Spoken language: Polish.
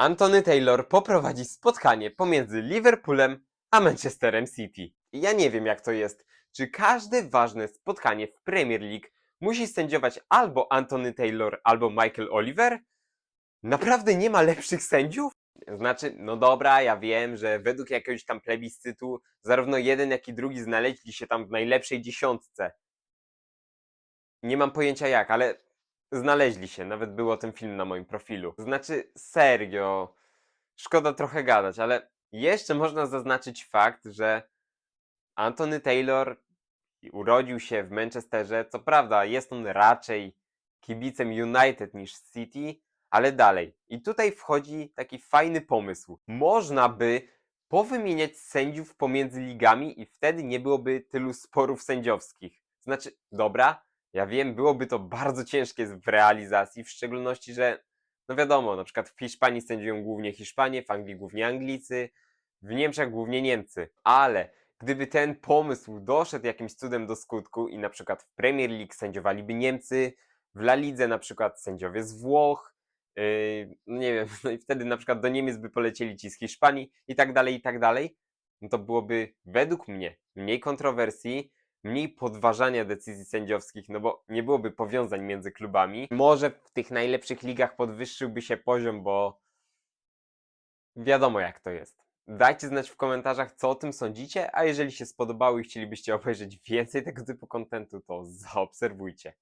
Antony Taylor poprowadzi spotkanie pomiędzy Liverpoolem a Manchesterem City. Ja nie wiem jak to jest. Czy każde ważne spotkanie w Premier League musi sędziować albo Antony Taylor, albo Michael Oliver? Naprawdę nie ma lepszych sędziów? Znaczy, no dobra, ja wiem, że według jakiegoś tam plebiscytu zarówno jeden, jak i drugi znaleźli się tam w najlepszej dziesiątce. Nie mam pojęcia jak, ale znaleźli się. Nawet był o tym film na moim profilu. Znaczy, serio, szkoda trochę gadać, ale jeszcze można zaznaczyć fakt, że Antony Taylor urodził się w Manchesterze. Co prawda, jest on raczej kibicem United niż City, ale dalej. I tutaj wchodzi taki fajny pomysł. Można by powymieniać sędziów pomiędzy ligami i wtedy nie byłoby tylu sporów sędziowskich. Znaczy, dobra, ja wiem, byłoby to bardzo ciężkie w realizacji, w szczególności, że no wiadomo, na przykład w Hiszpanii sędziują głównie Hiszpanie, w Anglii głównie Anglicy, w Niemczech głównie Niemcy. Ale gdyby ten pomysł doszedł jakimś cudem do skutku i na przykład w Premier League sędziowaliby Niemcy, w La Lidze na przykład sędziowie z Włoch, yy, no nie wiem, no i wtedy na przykład do Niemiec by polecieli ci z Hiszpanii i tak dalej, i tak dalej, no to byłoby według mnie mniej kontrowersji, mniej podważania decyzji sędziowskich, no bo nie byłoby powiązań między klubami. Może w tych najlepszych ligach podwyższyłby się poziom, bo wiadomo jak to jest. Dajcie znać w komentarzach, co o tym sądzicie, a jeżeli się spodobało i chcielibyście obejrzeć więcej tego typu kontentu, to zaobserwujcie.